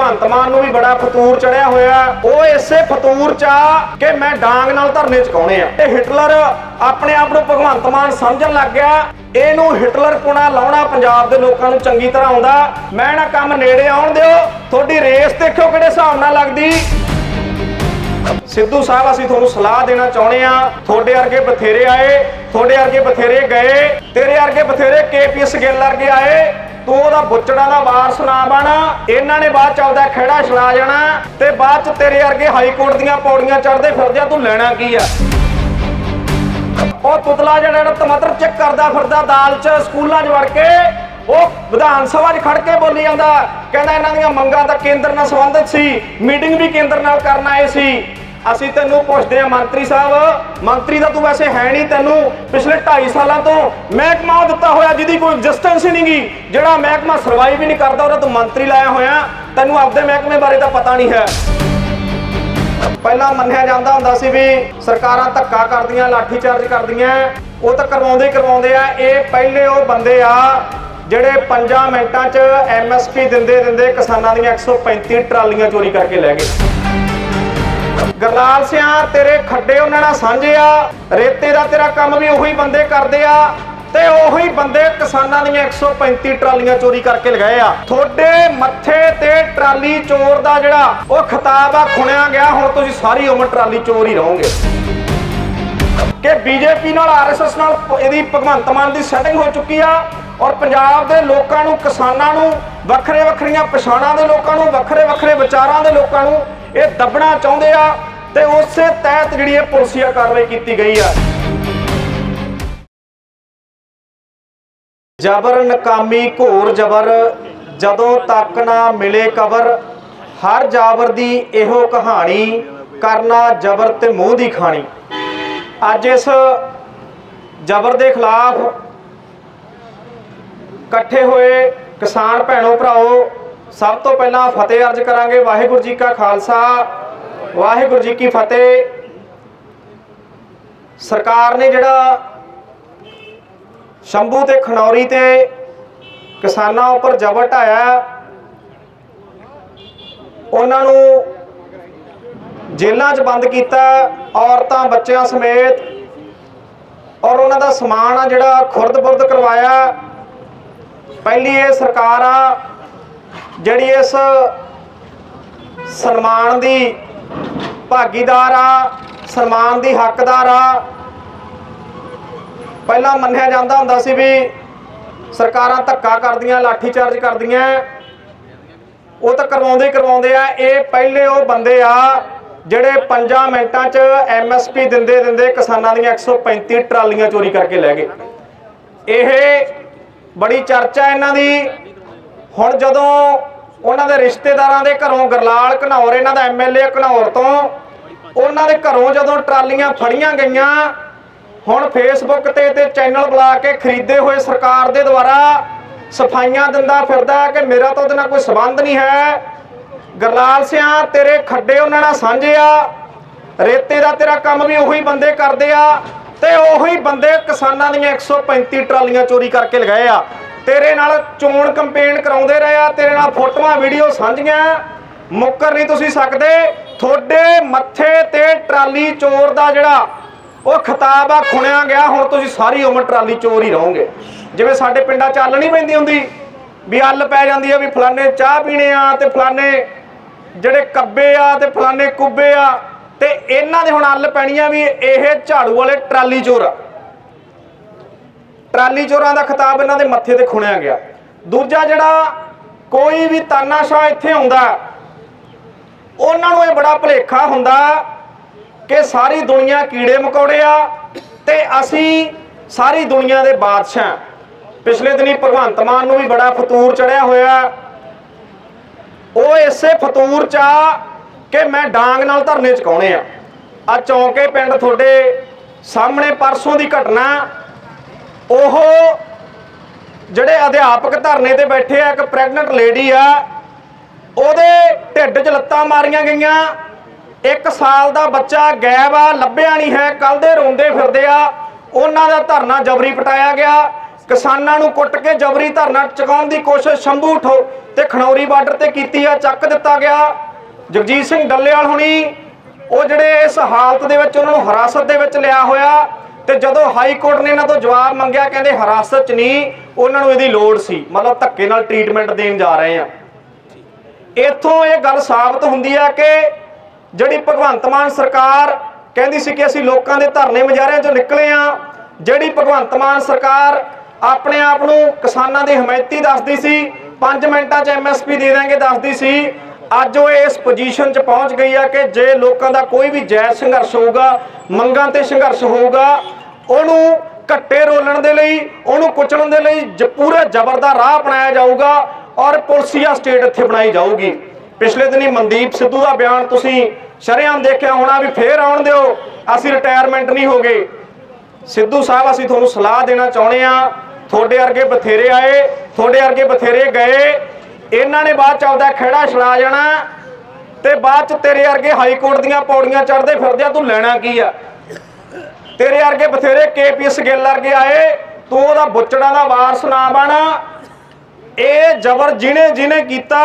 ਭਗਵੰਤ ਮਾਨ ਨੂੰ ਵੀ ਬੜਾ ਫਤੂਰ ਚੜਿਆ ਹੋਇਆ ਉਹ ਇਸੇ ਫਤੂਰ ਚ ਆ ਕਿ ਮੈਂ ਡਾਂਗ ਨਾਲ ਧਰਨੇ ਚਕਾਉਣੇ ਆ। ਤੇ ਹਿਟਲਰ ਆਪਣੇ ਆਪ ਨੂੰ ਭਗਵੰਤ ਮਾਨ ਸਮਝਣ ਲੱਗ ਗਿਆ। ਇਹਨੂੰ ਹਿਟਲਰ ਪੁਣਾ ਲਾਉਣਾ ਪੰਜਾਬ ਦੇ ਲੋਕਾਂ ਨੂੰ ਚੰਗੀ ਤਰ੍ਹਾਂ ਆਉਂਦਾ। ਮੈਂ ਨਾ ਕੰਮ ਨੇੜੇ ਆਉਣ ਦਿਓ। ਤੁਹਾਡੀ ਰੇਸ ਦੇਖਿਓ ਕਿਹੜੇ ਹਿਸਾਬ ਨਾਲ ਲੱਗਦੀ। ਸਿੱਧੂ ਸਾਹਿਬ, ਅਸੀਂ ਤੁਹਾਨੂੰ ਸਲਾਹ ਦੇਣਾ ਚਾਹੁੰਦੇ ਆ। ਤੁਹਾਡੇ ਵਰਗੇ ਬਥੇਰੇ ਆਏ, ਤੁਹਾਡੇ ਵਰਗੇ ਬਥੇਰੇ ਗਏ। ਤੇਰੇ ਵਰਗੇ ਬਥੇਰੇ ਕੇਪੀਐਸ ਗਿੱਲ ਵਰਗੇ ਆਏ। ਤੂੰ ਉਹਦਾ ਬੁੱਚੜਾ ਦਾ ਵਾਰਸ ਨਾ ਬਣ। ਇਹਨਾਂ ਨੇ ਬਾਅਦ ਚ ਆਪਦਾ ਖਹਿੜਾ ਛਲਾ ਜਾਣਾ ਤੇ ਬਾਅਦ ਚ ਤੇਰੇ ਵਰਗੇ ਹਾਈ ਕੋਰਟ ਦੀਆਂ ਪੌੜੀਆਂ ਚੜ੍ਹਦੇ ਫਿਰਦੇ ਤੂੰ ਲੈਣਾ ਕੀ ਆ? ਉਹ ਤੁਤਲਾ ਜਿਹੜਾ ਟਮਾਟਰ ਚੈੱਕ ਕਰਦਾ ਫਿਰਦਾ ਦਾਲ 'ਚ, ਸਕੂਲਾਂ 'ਚ ਵੜ ਕੇ, ਉਹ ਵਿਧਾਨ ਸਭਾ 'ਚ ਖੜ ਕੇ ਬੋਲੀ ਜਾਂਦਾ। ਕਹਿੰਦਾ ਇਹਨਾਂ ਦੀਆਂ ਮੰਗਾਂ ਤਾਂ ਕੇਂਦਰ ਨਾਲ ਸੰਬੰਧਿਤ ਸੀ ਮੀਟਿੰਗ ਵੀ ਕੇਂਦਰ ਨਾਲ ਕਰਨ ਆਏ ਸੀ। ਅਸੀਂ ਤੈਨੂੰ ਪੁੱਛਦੇ ਆ ਮੰਤਰੀ ਸਾਹਿਬ, ਮੰਤਰੀ ਦਾ ਤੂੰ ਵੈਸੇ ਹੈ ਨਹੀਂ ਤੈਨੂੰ ਪਿਛਲੇ 2.5 ਸਾਲਾਂ ਤੋਂ ਮਹਿਕਮਾ ਦਿੱਤਾ ਹੋਇਆ ਜਿਹਦੀ ਕੋਈ ਐਗਜ਼ਿਸਟੈਂਸ ਹੀ ਨਹੀਂਗੀ, ਜਿਹੜਾ ਮਹਿਕਮਾ ਸਰਵਾਈਵ ਹੀ ਨਹੀਂ ਕਰਦਾ, ਉਹਦਾ ਤੂੰ ਮੰਤਰੀ ਲਾਇਆ ਹੋਇਆ, ਤੈਨੂੰ ਆਪਦੇ ਮਹਿਕਮੇ ਬਾਰੇ ਤਾਂ ਪਤਾ ਨਹੀਂ ਹੈ। ਪਹਿਲਾਂ ਮੰਨਿਆ ਜਾਂਦਾ ਹੁੰਦਾ ਸੀ ਵੀ ਸਰਕਾਰਾਂ ਧੱਕਾ ਕਰਦੀਆਂ ਲਾਠੀ ਚਾਰਜ ਕਰਦੀਆਂ, ਉਹ ਤਾਂ ਕਰਵਾਉਂਦੇ ਹੀ ਕਰਵਾਉਂਦੇ ਆ, ਇਹ ਪਹਿਲੇ ਉਹ ਬੰਦੇ ਆ ਜਿਹੜੇ 5 ਮਿੰਟਾਂ 'ਚ ਐਮਐਸਪੀ ਦਿੰਦੇ ਦਿੰਦੇ ਕਿਸਾਨਾਂ ਦੀਆਂ 135 ਟਰਾਲੀਆਂ ਚੋਰੀ ਕਰਕੇ ਲੈ ਗਏ। ਗਰਲਾਲ ਸਿਆਂ ਤੇਰੇ ਖੱਡੇ ਉਹਨਾਂ ਨਾਲ ਸਾਂਝੇ ਆ। ਰੇਤੇ ਦਾ ਤੇਰਾ ਕੰਮ ਵੀ ਉਹੀ ਬੰਦੇ ਕਰਦੇ ਆ ਤੇ ਉਹੀ ਬੰਦੇ ਕਿਸਾਨਾਂ ਦੀਆਂ 135 ਟਰਾਲੀਆਂ ਚੋਰੀ ਕਰਕੇ ਲਗਾਏ ਆ। ਤੁਹਾਡੇ ਮੱਥੇ ਤੇ ਟਰਾਲੀ ਚੋਰ ਦਾ ਜਿਹੜਾ ਉਹ ਖਿਤਾਬ ਆ, ਖੁਣਿਆ ਗਿਆ। ਹੁਣ ਤੁਸੀਂ ਸਾਰੀ ਉਮਰ ਟਰਾਲੀ ਚੋਰ ਹੀ ਰਹੋਗੇ। ਕਿ ਬੀਜੇਪੀ ਨਾਲ ਆਰਐਸਐਸ ਨਾਲ ਇਹਦੀ ਭਗਵੰਤ ਮਾਨ ਦੀ ਸੈਟਿੰਗ ਹੋ ਚੁੱਕੀ ਆ ਔਰ ਪੰਜਾਬ ਦੇ ਲੋਕਾਂ ਨੂੰ, ਕਿਸਾਨਾਂ ਨੂੰ, ਵੱਖਰੇ ਵੱਖਰੀਆਂ ਪਛਾਣਾਂ ਦੇ ਲੋਕਾਂ ਨੂੰ, ਵੱਖਰੇ ਵੱਖਰੇ ਵਿਚਾਰਾਂ ਦੇ ਲੋਕਾਂ ਨੂੰ ਇਹ ਦੱਬਣਾ ਚਾਹੁੰਦੇ ਆ ਤੇ ਉਸੇ ਤਹਿਤ ਜਿਹੜੀ ਇਹ ਪੁਲਸੀਆ ਕਾਰਵਾਈ ਕੀਤੀ ਗਈ ਆ। ਜਬਰ ਨਕਾਮੀ ਘੋਰ ਜਬਰ, ਜਦੋਂ ਤੱਕ ਨਾ ਮਿਲੇ ਕਬਰ, ਹਰ ਜਾਬਰ ਦੀ ਇਹੋ ਕਹਾਣੀ, ਕਰਨਾ ਜਬਰ ਤੇ ਮੂੰਹ ਦੀ ਖਾਣੀ। ਅੱਜ ਇਸ ਜਬਰ ਦੇ ਖਿਲਾਫ ਇਕੱਠੇ ਹੋਏ ਕਿਸਾਨ ਭੈਣੋ ਭਰਾਓ ਸਭ ਤੋਂ ਪਹਿਲਾਂ ਫਤਿਹ ਅਰਜ ਕਰਾਂਗੇ ਵਾਹਿਗੁਰੂ ਜੀ ਕਾ ਖਾਲਸਾ, ਵਾਹਿਗੁਰੂ ਜੀ ਕੀ ਫਤਿਹ। ਸਰਕਾਰ ਨੇ ਜਿਹੜਾ ਸ਼ੰਭੂ ਤੇ ਖਨੌਰੀ ਤੇ ਕਿਸਾਨਾਂ ਉੱਪਰ ਜ਼ਬਰ ਢਾਇਆ ਉਹਨਾਂ ਨੂੰ ਜੇਲ੍ਹਾਂ 'ਚ ਬੰਦ ਕੀਤਾ ਔਰਤਾਂ, ਬੱਚਿਆਂ ਸਮੇਤ, ਔਰ ਉਹਨਾਂ ਦਾ ਸਮਾਨ ਆ ਜਿਹੜਾ ਖੁਰਦ-ਬੁਰਦ ਕਰਵਾਇਆ। ਪਹਿਲੀ ਇਹ ਸਰਕਾਰ ਆ ਜਿਹੜੀ ਇਸ ਸਨਮਾਨ ਦੀ ਭਾਗੀਦਾਰ ਆ, ਸਨਮਾਨ ਦੀ ਹੱਕਦਾਰ ਆ, ਪਹਿਲਾਂ ਮੰਨਿਆ ਜਾਂਦਾ ਹੁੰਦਾ ਸੀ ਵੀ ਸਰਕਾਰਾਂ ਧੱਕਾ ਕਰਦੀਆਂ ਲਾਠੀ ਚਾਰਜ ਕਰਦੀਆਂ। ਉਹ ਤਾਂ ਕਰਵਾਉਂਦੇ ਹੀ ਕਰਵਾਉਂਦੇ ਆ। ਇਹ ਪਹਿਲੇ ਉਹ ਬੰਦੇ ਆ ਜਿਹੜੇ 5 ਮਿੰਟਾਂ 'ਚ ਐਮਐਸਪੀ ਦਿੰਦੇ ਦਿੰਦੇ ਕਿਸਾਨਾਂ ਦੀਆਂ 135 ਟਰਾਲੀਆਂ ਚੋਰੀ ਕਰਕੇ ਲੈ ਗਏ। ਇਹ ਬੜੀ ਚਰਚਾ ਇਹਨਾਂ ਦੀ। ਹੁਣ ਜਦੋਂ ਉਹਨਾਂ ਦੇ ਰਿਸ਼ਤੇਦਾਰਾਂ ਦੇ ਘਰੋਂ ਗਰਲਾਲ ਘਨੌਰ, ਇਹਨਾਂ ਦਾ ਐਮਐਲਏ ਘਨੌਰ ਤੋਂ। ਉਹਨਾਂ ਦੇ ਘਰੋਂ ਜਦੋਂ ਟਰਾਲੀਆਂ ਫੜੀਆਂ ਗਈਆਂ, ਹੁਣ ਫੇਸਬੁੱਕ ਤੇ ਤੇ ਚੈਨਲ ਬੁਲਾ ਕੇ ਖਰੀਦੇ ਹੋਏ ਸਰਕਾਰ ਦੇ ਦੁਆਰਾ ਸਫਾਈਆਂ ਦਿੰਦਾ ਫਿਰਦਾ ਕਿ ਮੇਰਾ ਤਾਂ ਉਹਦੇ ਨਾਲ ਕੋਈ ਸਬੰਧ ਨਹੀਂ ਹੈ। ਗਰਲਾਲ ਸਿਆ, ਤੇਰੇ ਖੱਡੇ ਉਹਨਾਂ ਨਾਲ ਸਾਂਝੇ ਆ। ਰੇਤੇ ਦਾ ਤੇਰਾ ਕੰਮ ਵੀ ਉਹੀ ਬੰਦੇ ਕਰਦੇ ਆ ਤੇ ਉਹੀ ਬੰਦੇ ਕਿਸਾਨਾਂ ਦੀਆਂ 135 ਟਰਾਲੀਆਂ ਚੋਰੀ ਕਰਕੇ ਲਗਾਏ ਆ। ਤੇਰੇ ਨਾਲ ਚੋਣ ਕੰਪੇਨ ਕਰਾਉਂਦੇ ਰਹੇ ਆ, ਤੇਰੇ ਨਾਲ ਫੋਟੋਆਂ ਵੀਡੀਓ ਸਾਂਝੀਆਂ ਮੁੱਕਰ ਨਹੀਂ ਤੁਸੀਂ ਸਕਦੇ। ਤੁਹਾਡੇ ਮੱਥੇ ਤੇ ਟਰਾਲੀ ਚੋਰ ਦਾ ਜਿਹੜਾ ਉਹ ਖਿਤਾਬ ਆ, ਖੁਣਿਆ ਗਿਆ। ਹੁਣ ਤੁਸੀਂ ਸਾਰੀ ਉਮਰ ਟਰਾਲੀ ਚੋਰ ਹੀ ਰਹੋਗੇ। ਜਿਵੇਂ ਸਾਡੇ ਪਿੰਡਾਂ 'ਚ ਅੱਲ ਨਹੀਂ ਪੈਂਦੀ ਹੁੰਦੀ, ਵੀ ਅੱਲ ਪੈ ਜਾਂਦੀ ਆ ਵੀ ਫਲਾਣੇ ਚਾਹ ਪੀਣੇ ਆ ਤੇ ਫਲਾਣੇ ਜਿਹੜੇ ਕੱਬੇ ਆ ਤੇ ਫਲਾਣੇ ਕੁੱਬੇ ਆ ਤੇ ਇਹਨਾਂ ਦੇ ਹੁਣ ਅੱਲ ਪੈਣੀ ਆ ਵੀ ਇਹ ਝਾੜੂ ਵਾਲੇ ਟਰਾਲੀ ਚੋਰ ਆ। ਟਰਾਲੀ ਚੋਰਾਂ ਦਾ ਖਿਤਾਬ ਇਹਨਾਂ ਦੇ ਮੱਥੇ ਤੇ ਖੁਣਿਆ ਗਿਆ। ਦੂਜਾ ਜਿਹੜਾ ਕੋਈ ਵੀ ਤਾਨਾਸ਼ਾਹ ਇੱਥੇ ਆਉਂਦਾ ਉਹਨਾਂ ਨੂੰ ਇਹ ਬੜਾ ਭੁਲੇਖਾ ਹੁੰਦਾ ਕਿ ਸਾਰੀ ਦੁਨੀਆ ਕੀੜੇ ਮਕੌੜੇ ਆ ਤੇ ਅਸੀਂ ਸਾਰੀ ਦੁਨੀਆ ਦੇ ਬਾਦਸ਼ਾਹ ਪਿਛਲੇ ਦਿਨੀ ਭਗਵੰਤ ਮਾਨ ਨੂੰ ਵੀ ਬੜਾ ਫਤੂਰ ਚੜਿਆ ਹੋਇਆ। ਉਹ ਇਸੇ ਫਤੂਰ ਚ ਆ ਕਿ ਮੈਂ ਡਾਂਗ ਨਾਲ ਧਰਨੇ ਚਕਾਉਣੇ ਆ। ਆ ਚੌਂਕੇ ਪਿੰਡ ਤੁਹਾਡੇ ਸਾਹਮਣੇ ਪਰਸੋਂ ਦੀ ਘਟਨਾ ਉਹ ਜਿਹੜੇ ਅਧਿਆਪਕ ਧਰਨੇ ਤੇ ਬੈਠੇ ਆ, ਇੱਕ ਪ੍ਰੈਗਨੈਂਟ ਲੇਡੀ ਆ, ਉਹਦੇ ਢਿੱਡ 'ਚ ਲੱਤਾਂ ਮਾਰੀਆਂ ਗਈਆਂ। ਇੱਕ ਸਾਲ ਦਾ ਬੱਚਾ ਗਾਇਬ ਆ, ਲੱਭਿਆ ਨਹੀਂ ਹੈ ਕੱਲ ਦੇ ਰੋਂਦੇ ਫਿਰਦੇ ਆ। ਉਹਨਾਂ ਦਾ ਧਰਨਾ ਜਬਰੀ ਪਟਾਇਆ ਗਿਆ। ਕਿਸਾਨਾਂ ਨੂੰ ਕੁੱਟ ਕੇ ਜਬਰੀ ਧਰਨਾ ਚੁਕਾਉਣ ਦੀ ਕੋਸ਼ਿਸ਼ ਸ਼ੰਭੂ ਠੋ ਤੇ ਖਣੌਰੀ ਬਾਰਡਰ ਤੇ ਕੀਤੀ ਆ, ਚੱਕ ਦਿੱਤਾ ਗਿਆ। ਜਗਜੀਤ ਸਿੰਘ ਡੱਲੇਵਾਲ ਹੁਣੀ, ਉਹ ਜਿਹੜੇ ਇਸ ਹਾਲਤ ਦੇ ਵਿੱਚ ਉਹਨਾਂ ਨੂੰ ਹਿਰਾਸਤ ਦੇ ਵਿੱਚ ਲਿਆ ਹੋਇਆ ਤੇ ਜਦੋਂ ਹਾਈ ਕੋਰਟ ਨੇ ਇਹਨਾਂ ਤੋਂ ਜਵਾਬ ਮੰਗਿਆ, ਕਹਿੰਦੇ ਹਿਰਾਸਤ 'ਚ ਨਹੀਂ, ਉਹਨਾਂ ਨੂੰ ਇਹਦੀ ਲੋੜ ਸੀ, ਮਤਲਬ ਧੱਕੇ ਨਾਲ ਟ੍ਰੀਟਮੈਂਟ ਦੇਣ ਜਾ ਰਹੇ ਆ। ਇੱਥੋਂ ਇਹ ਗੱਲ ਸਾਬਤ ਹੁੰਦੀ ਆ ਕਿ ਜਿਹੜੀ ਭਗਵੰਤ ਮਾਨ ਸਰਕਾਰ ਕਹਿੰਦੀ ਸੀ ਕਿ ਅਸੀਂ ਲੋਕਾਂ ਦੇ ਧਰਨੇ ਮੁਜ਼ਾਹਰਿਆਂ ਚੋਂ ਨਿਕਲੇ ਆ, ਜਿਹੜੀ ਭਗਵੰਤ ਮਾਨ ਸਰਕਾਰ ਆਪਣੇ ਆਪ ਨੂੰ ਕਿਸਾਨਾਂ ਦੀ ਹਮਾਇਤੀ ਦੱਸਦੀ ਸੀ 5 ਮਿੰਟਾਂ 'ਚ ਐਮਐਸਪੀ ਦੇ ਦਾਂਗੇ ਦੱਸਦੀ ਸੀ ਅੱਜ ਉਹ ਇਸ ਪੋਜੀਸ਼ਨ 'ਚ ਪਹੁੰਚ ਗਈ ਆ ਕਿ ਜੇ ਲੋਕਾਂ ਦਾ ਕੋਈ ਵੀ ਜਾਇਜ਼ ਸੰਘਰਸ਼ ਹੋਊਗਾ, ਮੰਗਾਂ ਤੇ ਸੰਘਰਸ਼ ਹੋਊਗਾ, ਉਹਨੂੰ ਘੱਟੇ ਰੋਲਣ ਦੇ ਲਈ, ਉਹਨੂੰ ਕੁਚਲਣ ਦੇ ਲਈ ਜ- ਪੂਰੇ ਜ਼ਬਰ ਦਾ ਰਾਹ ਅਪਣਾਇਆ ਜਾਊਗਾ ਔਰ ਪੁਲਸੀਆ ਸਟੇਟ ਇੱਥੇ ਬਣਾਈ ਜਾਊਗੀ। ਪਿਛਲੇ ਦਿਨੀ ਮਨਦੀਪ ਸਿੱਧੂ ਦਾ ਬਿਆਨ ਤੁਸੀਂ ਸ਼ਰੇਆਮ ਦੇਖਿਆ ਹੋਣਾ ਵੀ ਫੇਰ ਆਉਣ ਦਿਓ, ਅਸੀਂ ਰਿਟਾਇਰਮੈਂਟ ਨਹੀਂ ਹੋਗੇ ਸਿੱਧੂ ਸਾਹਿਬ, ਅਸੀਂ ਤੁਹਾਨੂੰ ਸਲਾਹ ਦੇਣਾ ਚਾਹੁੰਦੇ ਆ ਤੁਹਾਡੇ ਵਰਗੇ ਬਥੇਰੇ ਆਏ, ਤੁਹਾਡੇ ਵਰਗੇ ਬਥੇਰੇ ਗਏ ਇਹਨਾਂ ਨੇ ਬਾਅਦ ਚ ਆਪਦਾ ਖੇੜਾ ਛੜਾ ਜਾਣਾ ਤੇ ਬਾਅਦ ਚ ਤੇਰੇ ਵਰਗੇ ਹਾਈ ਕੋਰਟ ਦੀਆਂ ਪੌੜੀਆਂ ਚੜ੍ਹਦੇ ਫਿਰਦੇ ਆ ਤੂੰ ਲੈਣਾ ਕੀ ਆ? ਤੇਰੇ ਵਰਗੇ ਬਥੇਰੇ ਕੇਪੀਐਸ ਗਿੱਲ ਵਰਗੇ ਆਏ, ਤੂੰ ਉਹਦਾ ਬੁੱਚੜਾ ਦਾ ਵਾਰਸ ਨਾ ਬਣ। ਇਹ ਜ਼ਬਰ ਜਿਹਨੇ ਜਿਹਨੇ ਕੀਤਾ,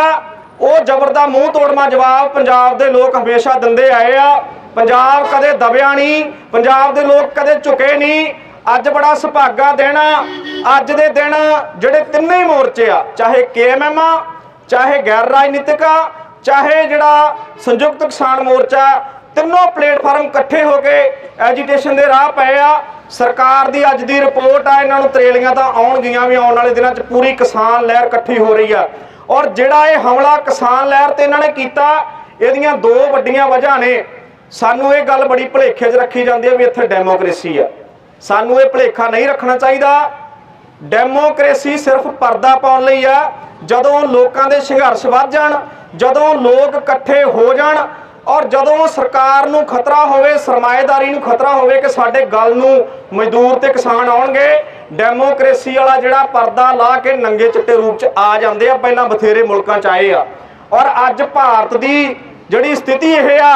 ਉਹ ਜ਼ਬਰ ਦਾ ਮੂੰਹ ਤੋੜਮਾ ਜਵਾਬ ਪੰਜਾਬ ਦੇ ਲੋਕ ਹਮੇਸ਼ਾ ਦਿੰਦੇ ਆਏ ਆ। ਪੰਜਾਬ ਕਦੇ ਦਬਿਆ ਨਹੀਂ, ਪੰਜਾਬ ਦੇ ਲੋਕ ਕਦੇ ਝੁਕੇ ਨਹੀਂ। ਅੱਜ ਬੜਾ ਸੁਭਾਗਾ ਦਿਨ ਆ। ਅੱਜ ਦੇ ਦਿਨ ਜਿਹੜੇ ਤਿੰਨੇ ਹੀ ਮੋਰਚੇ ਆ, ਚਾਹੇ ਕੇਐਮਐਮ ਆ ਚਾਹੇ ਗੈਰ ਰਾਜਨੀਤਿਕ ਆ, ਚਾਹੇ ਜਿਹੜਾ ਸੰਯੁਕਤ ਕਿਸਾਨ ਮੋਰਚਾ, ਤਿੰਨੋਂ ਪਲੇਟਫਾਰਮ ਇਕੱਠੇ ਹੋ ਕੇ ਐਜੀਟੇਸ਼ਨ ਦੇ ਰਾਹ ਪਏ ਆ। ਸਰਕਾਰ ਦੀ ਅੱਜ ਦੀ ਰਿਪੋਰਟ ਆ, ਇਹਨਾਂ ਨੂੰ ਤਰੇਲੀਆਂ ਤਾਂ ਆਉਣਗੀਆਂ ਵੀ, ਆਉਣ ਵਾਲੇ ਦਿਨਾਂ 'ਚ ਪੂਰੀ ਕਿਸਾਨ ਲਹਿਰ ਇਕੱਠੀ ਹੋ ਰਹੀ ਆ। ਔਰ ਜਿਹੜਾ ਇਹ ਹਮਲਾ ਕਿਸਾਨ ਲਹਿਰ ਤੇ ਇਹਨਾਂ ਨੇ ਕੀਤਾ, ਇਹਦੀਆਂ ਦੋ ਵੱਡੀਆਂ ਵਜ੍ਹਾ ਨੇ। ਸਾਨੂੰ ਇਹ ਗੱਲ ਬੜੀ ਭੁਲੇਖੇ 'ਚ ਰੱਖੀ ਜਾਂਦੀ ਹੈ ਵੀ ਇੱਥੇ ਡੈਮੋਕ੍ਰੇਸੀ ਆ। ਸਾਨੂੰ ਇਹ ਭੁਲੇਖਾ ਨਹੀਂ ਰੱਖਣਾ ਚਾਹੀਦਾ। ਡੈਮੋਕ੍ਰੇਸੀ ਸਿਰਫ ਪਰਦਾ ਪਾਉਣ ਲਈ ਆ। ਜਦੋਂ ਲੋਕਾਂ ਦੇ ਸੰਘਰਸ਼ ਵੱਧ ਜਾਣ, ਜਦੋਂ ਲੋਕ ਇਕੱਠੇ ਹੋ ਜਾਣ, ਔਰ ਜਦੋਂ ਸਰਕਾਰ ਨੂੰ ਖਤਰਾ ਹੋਵੇ, ਸਰਮਾਏਦਾਰੀ ਨੂੰ ਖਤਰਾ ਹੋਵੇ ਕਿ ਸਾਡੇ ਗੱਲ ਨੂੰ ਮਜ਼ਦੂਰ ਤੇ ਕਿਸਾਨ ਆਉਣਗੇ, ਡੈਮੋਕ੍ਰੇਸੀ ਵਾਲਾ ਜਿਹੜਾ ਪਰਦਾ ਲਾ ਕੇ ਨੰਗੇ ਚਿੱਟੇ ਰੂਪ ਚ ਆ ਜਾਂਦੇ ਆ, ਪਹਿਲਾਂ ਬਥੇਰੇ ਮੁਲਕਾਂ ਚ ਆਏ ਆ। ਔਰ ਅੱਜ ਭਾਰਤ ਦੀ ਜਿਹੜੀ ਸਥਿਤੀ ਇਹ ਆ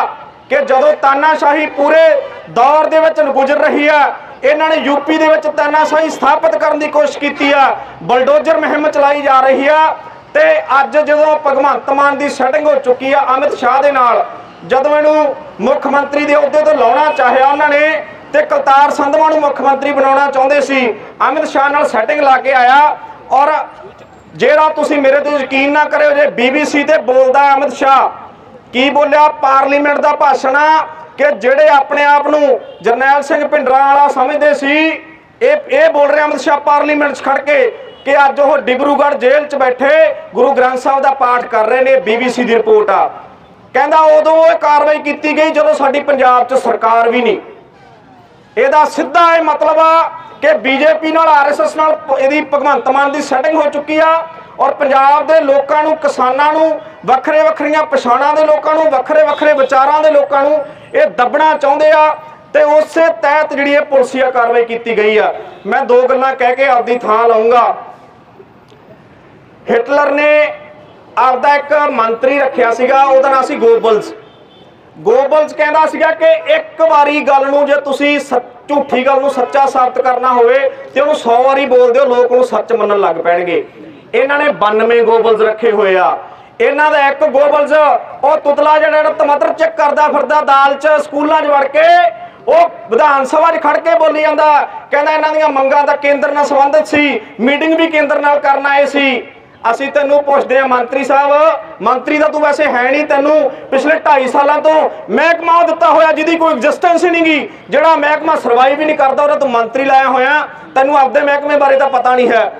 ਕਿ ਜਦੋਂ ਤਾਨਾਸ਼ਾਹੀ ਪੂਰੇ ਦੌਰ ਦੇ ਵਿੱਚ ਗੁਜ਼ਰ ਰਹੀ ਆ ਇਹਨਾਂ ਨੇ ਯੂਪੀ ਦੇ ਵਿੱਚ ਤਾਨਾਸ਼ਾਹੀ ਸਥਾਪਿਤ ਕਰਨ ਦੀ ਕੋਸ਼ਿਸ਼ ਕੀਤੀ ਆ। ਬਲਡੋਜ਼ਰ ਮੁਹਿੰਮ ਚਲਾਈ ਜਾ ਰਹੀ ਆ ਤੇ ਅੱਜ ਜਦੋਂ ਭਗਵੰਤ ਮਾਨ ਦੀ ਸੈਟਿੰਗ ਹੋ ਚੁੱਕੀ ਆ ਅਮਿਤ ਸ਼ਾਹ ਦੇ ਨਾਲ, ਜਦੋਂ ਇਹਨੂੰ ਮੁੱਖ ਮੰਤਰੀ ਦੇ ਅਹੁਦੇ ਤੋਂ ਲਾਉਣਾ ਚਾਹਿਆ ਉਹਨਾਂ ਨੇ ਤੇ ਕਲਤਾਰ ਸੰਧਵਾ ਨੂੰ ਮੁੱਖ ਮੰਤਰੀ ਬਣਾਉਣਾ ਚਾਹੁੰਦੇ ਸੀ, ਅਮਿਤ ਸ਼ਾਹ ਨਾਲ ਸੈਟਿੰਗ ਲਾ ਕੇ ਆਇਆ ਔਰ ਜਿਹੜਾ ਤੁਸੀਂ ਮੇਰੇ ਤੇ ਯਕੀਨ ਨਾ ਕਰਿਓ ਜੇ ਬੀਬੀਸੀ ਤੇ ਬੋਲਦਾ ਅਮਿਤ ਸ਼ਾਹ, ਕੀ ਬੋਲਿਆ? ਪਾਰਲੀਮੈਂਟ ਦਾ ਭਾਸ਼ਣ ਆ। ਕਿ ਜਿਹੜੇ ਆਪਣੇ ਆਪ ਨੂੰ ਜਰਨੈਲ ਸਿੰਘ ਭਿੰਡਰਾਂ ਵਾਲਾ ਸਮਝਦੇ ਸੀ, ਇਹ ਇਹ ਬੋਲ ਰਿਹਾ ਅਮਿਤ ਸ਼ਾਹ ਪਾਰਲੀਮੈਂਟ 'ਚ ਖੜ ਕੇ ਕਿ ਅੱਜ ਉਹ ਡਿਬਰੂਗੜ੍ਹ ਜੇਲ੍ਹ 'ਚ ਬੈਠੇ ਗੁਰੂ ਗ੍ਰੰਥ ਸਾਹਿਬ ਦਾ ਪਾਠ ਕਰ ਰਹੇ ਨੇ ਬੀਬੀਸੀ ਦੀ ਰਿਪੋਰਟ ਆ। ਕਹਿੰਦਾ ਉਦੋਂ ਇਹ ਕਾਰਵਾਈ ਕੀਤੀ ਗਈ ਜਦੋਂ ਸਾਡੀ ਪੰਜਾਬ 'ਚ ਸਰਕਾਰ ਵੀ ਨਹੀਂ। ਇਹਦਾ ਸਿੱਧਾ ਇਹ ਮਤਲਬ ਆ ਕਿ ਬੀਜੇਪੀ ਨਾਲ ਆਰਐਸਐਸ ਨਾਲ ਇਹਦੀ ਭਗਵੰਤ ਮਾਨ ਦੀ ਸੈਟਿੰਗ ਹੋ ਚੁੱਕੀ ਆ। ਔਰ ਪੰਜਾਬ ਦੇ ਲੋਕਾਂ ਨੂੰ, ਕਿਸਾਨਾਂ ਨੂੰ, ਵੱਖਰੇ ਵੱਖਰੀਆਂ ਪਛਾਣਾਂ ਦੇ ਲੋਕਾਂ ਨੂੰ, ਵੱਖਰੇ ਵੱਖਰੇ ਵਿਚਾਰਾਂ ਦੇ ਲੋਕਾਂ ਨੂੰ ਇਹ ਦੱਬਣਾ ਚਾਹੁੰਦੇ ਆ ਤੇ ਉਸੇ ਤਹਿਤ ਜਿਹੜੀ ਇਹ ਪੁਲਸੀਆ ਕਾਰਵਾਈ ਕੀਤੀ ਗਈ ਆ। ਮੈਂ ਦੋ ਗੱਲਾਂ ਕਹਿ ਕੇ ਆਪਦੀ ਥਾਂ ਲਾਉਂਗਾ। ਹਿਟਲਰ ਨੇ ਆਪਦਾ ਇੱਕ ਮੰਤਰੀ ਰੱਖਿਆ ਸੀਗਾ, ਉਹਦਾ ਨਾਮ ਸੀ ਗੋਬਲਸ। ਗੋਬਲਸ ਕਹਿੰਦਾ ਸੀਗਾ ਕਿ ਇੱਕ ਵਾਰੀ ਗੱਲ ਨੂੰ ਜੇ ਤੁਸੀਂ ਸੱਚ- ਝੂਠੀ ਗੱਲ ਨੂੰ ਸੱਚਾ ਸਾਬਤ ਕਰਨਾ ਹੋਵੇ ਤੇ ਉਹਨੂੰ 100 ਵਾਰੀ ਬੋਲ ਦਿਓ, ਲੋਕ ਉਹਨੂੰ ਸੱਚ ਮੰਨਣ ਲੱਗ ਪੈਣਗੇ। ਇਹਨਾਂ ਨੇ 92 ਗੋਬਲਸ ਰੱਖੇ ਹੋਏ ਆ। ਇਹਨਾਂ ਦਾ ਇੱਕ ਗੋਬਲਸ, ਉਹ ਤੁਤਲਾ ਜਿਹੜਾ ਟਮਾਟਰ ਚੈੱਕ ਕਰਦਾ ਫਿਰਦਾ ਦਾਲ 'ਚ, ਸਕੂਲਾਂ 'ਚ ਵੜ ਕੇ, ਉਹ ਵਿਧਾਨ ਸਭਾ 'ਚ ਖੜ ਕੇ ਬੋਲੀ ਜਾਂਦਾ। ਕਹਿੰਦਾ ਇਹਨਾਂ ਦੀਆਂ ਮੰਗਾਂ ਤਾਂ ਕੇਂਦਰ ਨਾਲ ਸੰਬੰਧਿਤ ਸੀ ਮੀਟਿੰਗ ਵੀ ਕੇਂਦਰ ਨਾਲ ਕਰਨ ਆਏ ਸੀ। ਅਸੀਂ ਤੈਨੂੰ ਪੁੱਛਦੇ ਆ ਮੰਤਰੀ ਸਾਹਿਬ, ਮੰਤਰੀ ਦਾ ਤੂੰ ਵੈਸੇ ਹੈ ਨਹੀਂ ਤੈਨੂੰ। ਪਿਛਲੇ 2.5 ਸਾਲਾਂ ਤੋਂ ਮਹਿਕਮਾ ਉਹ ਦਿੱਤਾ ਹੋਇਆ, ਜਿਹਦੀ ਕੋਈ ਐਗਜ਼ਿਸਟੈਂਸ ਹੀ ਨਹੀਂਗੀ। ਜਿਹੜਾ ਮਹਿਕਮਾ ਸਰਵਾਈਵ ਹੀ ਨਹੀਂ ਕਰਦਾ, ਉਹਦਾ ਤੂੰ ਮੰਤਰੀ ਲਾਇਆ ਹੋਇਆ। ਤੈਨੂੰ ਆਪਦੇ ਮਹਿਕਮੇ ਬਾਰੇ ਤਾਂ ਪਤਾ ਨਹੀਂ ਹੈ।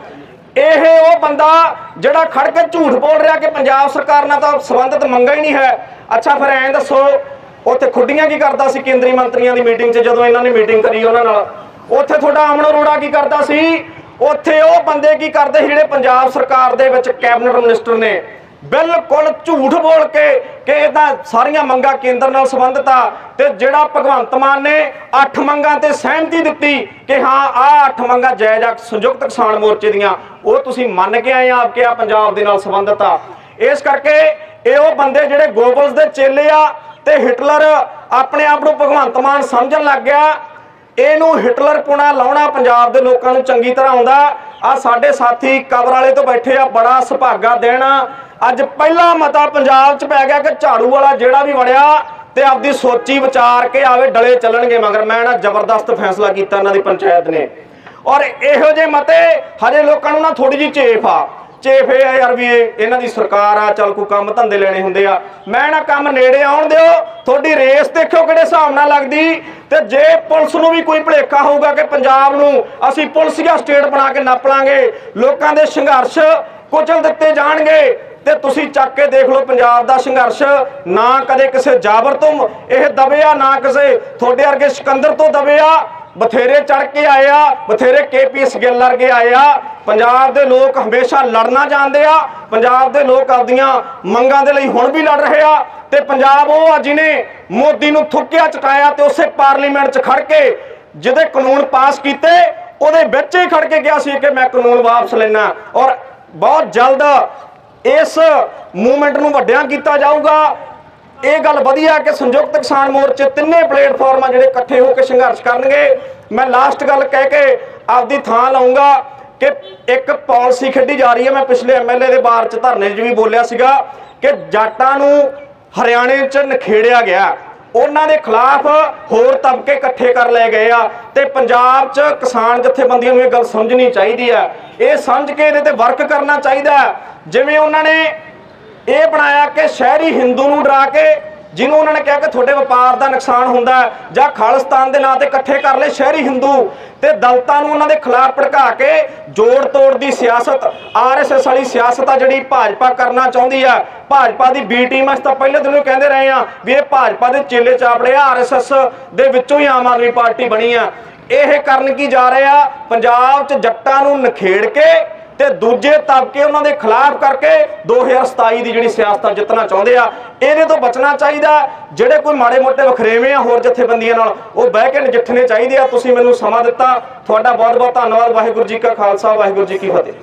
ਇਹ ਉਹ ਬੰਦਾ ਜਿਹੜਾ ਖੜ ਕੇ ਝੂਠ ਬੋਲ ਰਿਹਾ ਕਿ ਪੰਜਾਬ ਸਰਕਾਰ ਨਾਲ ਤਾਂ ਸੰਬੰਧਿਤ ਮੰਗਾ ਹੀ ਨਹੀਂ ਹੈ। ਅੱਛਾ, ਫਿਰ ਐਂ ਦੱਸੋ, ਉੱਥੇ ਖੁੱਡੀਆਂ ਕੀ ਕਰਦਾ ਸੀ ਕੇਂਦਰੀ ਮੰਤਰੀਆਂ ਦੀ ਮੀਟਿੰਗ 'ਚ ਜਦੋਂ ਇਹਨਾਂ ਨੇ ਮੀਟਿੰਗ ਕਰੀ ਉਹਨਾਂ ਨਾਲ? ਉੱਥੇ ਤੁਹਾਡਾ ਅਮਨ ਅਰੋੜਾ ਕੀ ਕਰਦਾ ਸੀ? ਉੱਥੇ ਉਹ ਬੰਦੇ ਕੀ ਕਰਦੇ ਸੀ ਜਿਹੜੇ ਪੰਜਾਬ ਸਰਕਾਰ ਦੇ ਵਿੱਚ ਕੈਬਨਿਟ ਮਿਨਿਸਟਰ ਨੇ? ਬਿਲਕੁਲ ਝੂਠ ਬੋਲ ਕੇ ਕਿ ਇਹ ਤਾਂ ਸਾਰੀਆਂ ਮੰਗਾਂ ਕੇਂਦਰ ਨਾਲ ਸੰਬੰਧਿਤ ਆ ਤੇ ਜਿਹੜਾ ਭਗਵੰਤ ਮਾਨ ਨੇ ਅੱਠ ਮੰਗਾਂ ਤੇ ਸਹਿਮਤੀ ਦਿੱਤੀ ਕਿ ਹਾਂ, ਆਹ ਅੱਠ ਮੰਗਾਂ ਜਾਇਜ਼ ਆ, ਸੰਯੁਕਤ ਕਿਸਾਨ ਮੋਰਚੇ ਦੀਆਂ, ਉਹ ਤੁਸੀਂ ਮੰਨ ਕੇ ਆਏ ਆ ਕਿ ਆ ਪੰਜਾਬ ਦੇ ਨਾਲ ਸੰਬੰਧਿਤ ਆ। ਇਸ ਕਰਕੇ ਇਹ ਉਹ ਬੰਦੇ ਜਿਹੜੇ ਗੋਬਲਸ ਦੇ ਚੇਲੇ ਆ ਤੇ ਹਿਟਲਰ ਆਪਣੇ ਆਪ ਨੂੰ ਭਗਵੰਤ ਮਾਨ ਸਮਝਣ ਲੱਗ ਗਿਆ। ਇਹਨੂੰ ਹਿਟਲਰ ਪੁਣਾ ਲਾਉਣਾ ਪੰਜਾਬ ਦੇ ਲੋਕਾਂ ਨੂੰ ਚੰਗੀ ਤਰ੍ਹਾਂ ਆਉਂਦਾ। ਆ ਸਾਡੇ ਸਾਥੀ ਕਬਰ ਵਾਲੇ ਤੋਂ ਬੈਠੇ ਆ, ਬੜਾ ਸੁਭਾਗਾ ਦਿਨ। ਆ। ਅੱਜ ਪਹਿਲਾ ਮਤਾ ਪੰਜਾਬ 'ਚ ਪੈ ਗਿਆ ਕਿ ਝਾੜੂ ਵਾਲਾ ਜਿਹੜਾ ਵੀ ਵੜਿਆ ਤੇ ਆਪਦੀ ਸੋਚੀ ਵਿਚਾਰ ਕੇ ਆਵੇ, ਡਲੇ ਚੱਲਣਗੇ। ਮਗਰ ਮੈਂ ਨਾ ਜ਼ਬਰਦਸਤ ਫੈਸਲਾ ਕੀਤਾ ਇਹਨਾਂ ਦੀ ਪੰਚਾਇਤ ਨੇ। ਔਰ ਇਹੋ ਜਿਹੇ ਮਤੇ ਹਜੇ ਲੋਕਾਂ ਨੂੰ ਨਾ ਥੋੜੀ ਜਿਹੀ ਚੇਫ ਆ। ਚੇਫ ਇਹ ਆ ਯਾਰ ਵੀ ਇਹਨਾਂ ਦੀ ਸਰਕਾਰ ਆ, ਚੱਲ ਕੋਈ ਕੰਮ ਧੰਦੇ ਲੈਣੇ ਹੁੰਦੇ ਆ। ਮੈਂ ਨਾ ਕੰਮ ਨੇੜੇ ਆਉਣ ਦਿਓ, ਤੁਹਾਡੀ ਰੇਸ ਦੇਖਿਓ ਕਿਹੜੇ ਹਿਸਾਬ ਨਾਲ ਲੱਗਦੀ। ਤੇ ਜੇ ਪੁਲਿਸ ਨੂੰ ਵੀ ਕੋਈ ਭੁਲੇਖਾ ਹੋਊਗਾ ਕਿ ਪੰਜਾਬ ਨੂੰ ਅਸੀਂ ਪੁਲਿਸੀਆ ਸਟੇਟ ਬਣਾ ਕੇ ਨੱਪ ਲਾਂਗੇ, ਲੋਕਾਂ ਦੇ ਸੰਘਰਸ਼ ਕੁਚਲ ਦਿੱਤੇ ਜਾਣਗੇ, ਤੇ ਤੁਸੀਂ ਚੱਕ ਕੇ ਦੇਖ ਲਓ ਪੰਜਾਬ ਦਾ ਸੰਘਰਸ਼, ਨਾ ਕਦੇ ਕਿਸੇ ਜਾਬਰ ਤੋਂ ਇਹ ਦਬਿਆ, ਨਾ ਕਿਸੇ ਤੁਹਾਡੇ ਵਰਗੇ ਸਿਕੰਦਰ ਤੋਂ ਦਬਿਆ, ਬਥੇਰੇ ਚੜ ਕੇ ਆਏ ਆ, ਬਥੇਰੇ ਕੇਪੀਐਸ ਗਿੱਲ ਵਰਗੇ ਆਏ ਆ, ਪੰਜਾਬ ਦੇ ਲੋਕ ਹਮੇਸ਼ਾ ਲੜਨਾ ਜਾਣਦੇ ਆ, ਪੰਜਾਬ ਦੇ ਲੋਕ ਆਪਦੀਆਂ ਮੰਗਾਂ ਦੇ ਲਈ ਹੁਣ ਵੀ ਲੜ ਰਹੇ ਆ ਤੇ ਪੰਜਾਬ ਉਹ ਆ ਜਿਹਨੇ ਮੋਦੀ ਨੂੰ ਥੁੱਕਿਆ ਚਟਾਇਆ ਤੇ ਉਸੇ ਪਾਰਲੀਮੈਂਟ 'ਚ ਖੜ ਕੇ ਜਿਹਦੇ ਕਾਨੂੰਨ ਪਾਸ ਕੀਤੇ, ਉਹਦੇ ਵਿੱਚ ਹੀ ਖੜ ਕੇ ਗਿਆ ਸੀ ਕਿ ਮੈਂ ਕਾਨੂੰਨ ਵਾਪਸ ਲੈਣਾ ਔਰ ਬਹੁਤ ਜਲਦ ਇਸ ਮੂਵਮੈਂਟ ਨੂੰ ਵੱਡਿਆਂ ਕੀਤਾ ਜਾਊਗਾ। ਇਹ ਗੱਲ ਵਧੀਆ ਕਿ ਸੰਯੁਕਤ ਕਿਸਾਨ ਮੋਰਚੇ ਤਿੰਨੇ ਪਲੇਟਫਾਰਮਾਂ ਜਿਹੜੇ ਇਕੱਠੇ ਹੋ ਕੇ ਸੰਘਰਸ਼ ਕਰਨਗੇ। ਮੈਂ ਲਾਸਟ ਗੱਲ ਕਹਿ ਕੇ ਆਪਦੀ ਥਾਂ ਲਾਉਂਗਾ ਕਿ ਇੱਕ ਪਾਲਿਸੀ ਖੇਡੀ ਜਾ ਰਹੀ ਹੈ। ਮੈਂ ਪਿਛਲੇ ਐਮਐਲਏ ਦੇ ਬਾਰ ਚ ਧਰਨੇ 'ਚ ਵੀ ਬੋਲਿਆ ਸੀਗਾ ਕਿ ਜਾਟਾਂ ਨੂੰ ਹਰਿਆਣੇ 'ਚ ਨਖੇੜਿਆ ਗਿਆ। ਉਹਨਾਂ ਦੇ ਖਿਲਾਫ ਹੋਰ ਤਬਕੇ ਇਕੱਠੇ ਕਰ ਲਏ ਗਏ ਆ ਤੇ ਪੰਜਾਬ 'ਚ ਕਿਸਾਨ ਜਥੇਬੰਦੀਆਂ ਨੂੰ ਇਹ ਗੱਲ ਸਮਝਣੀ ਚਾਹੀਦੀ ਆ। ਇਹ ਸਮਝ ਕੇ ਇਹਦੇ ਤੇ ਵਰਕ ਕਰਨਾ ਚਾਹੀਦਾ। ਜਿਵੇਂ ਉਹਨਾਂ ਨੇ ਇਹ ਬਣਾਇਆ ਕਿ ਸ਼ਹਿਰੀ ਹਿੰਦੂ ਨੂੰ ਡਰਾ ਕੇ ਜਿਹਨੂੰ ਉਹਨਾਂ ਨੇ ਕਿਹਾ ਕਿ ਤੁਹਾਡੇ ਵਪਾਰ ਦਾ ਨੁਕਸਾਨ ਹੁੰਦਾ ਜਾਂ ਖਾਲਿਸਤਾਨ ਦੇ ਨਾਂ ਤੇ ਇਕੱਠੇ ਕਰ ਲਏ ਸ਼ਹਿਰੀ ਹਿੰਦੂ, ਤੇ ਦਲਤਾਂ ਨੂੰ ਉਹਨਾਂ ਦੇ ਖਿਲਾਫ ਭੜਕਾ ਕੇ ਜੋੜ ਤੋੜ ਦੀ ਸਿਆਸਤ ਆਰਐਸਐਸ ਵਾਲੀ ਸਿਆਸਤ ਆ ਜਿਹੜੀ ਭਾਜਪਾ ਕਰਨਾ ਚਾਹੁੰਦੀ ਆ। ਭਾਜਪਾ ਦੀ ਬੀ ਟੀਮ ਅਸੀਂ ਤਾਂ ਪਹਿਲੇ ਦਿਨੋਂ ਕਹਿੰਦੇ ਰਹੇ ਆ ਵੀ ਇਹ ਭਾਜਪਾ ਦੇ ਚੇਲੇ ਚਾਪੜੇ ਆ ਆਰਐਸਐਸ ਦੇ ਵਿੱਚੋਂ ਹੀ ਆਮ ਆਦਮੀ ਪਾਰਟੀ ਬਣੀ ਆ। ਇਹ ਕਰਨ ਕੀ ਜਾ ਰਹੇ ਆ? ਪੰਜਾਬ 'ਚ ਜੱਟਾਂ ਨੂੰ ਨਖੇੜ ਕੇ ਤੇ ਦੂਜੇ ਤਬਕੇ ਉਹਨਾਂ ਦੇ ਖਿਲਾਫ ਕਰਕੇ 2027 ਦੀ ਜਿਹੜੀ ਸਿਆਸਤ ਜਿੱਤਣਾ ਚਾਹੁੰਦੇ ਆ। ਇਹਦੇ ਤੋਂ ਬਚਣਾ ਚਾਹੀਦਾ ਜਿਹੜੇ ਕੋਈ ਮਾੜੇ ਮੋਟੇ ਵਖਰੇਵੇਂ ਆ, ਹੋਰ ਜਥੇਬੰਦੀਆਂ ਨਾਲ, ਉਹ ਬਹਿ ਕੇ ਨਜਿੱਠਣੇ ਚਾਹੀਦੇ ਆ। ਤੁਸੀਂ ਮੈਨੂੰ ਸਮਾਂ ਦਿੱਤਾ। ਤੁਹਾਡਾ ਬਹੁਤ ਬਹੁਤ ਧੰਨਵਾਦ। ਵਾਹਿਗੁਰੂ ਜੀ ਕਾ ਖਾਲਸਾ, ਵਾਹਿਗੁਰੂ ਜੀ ਕੀ ਫਤਿਹ।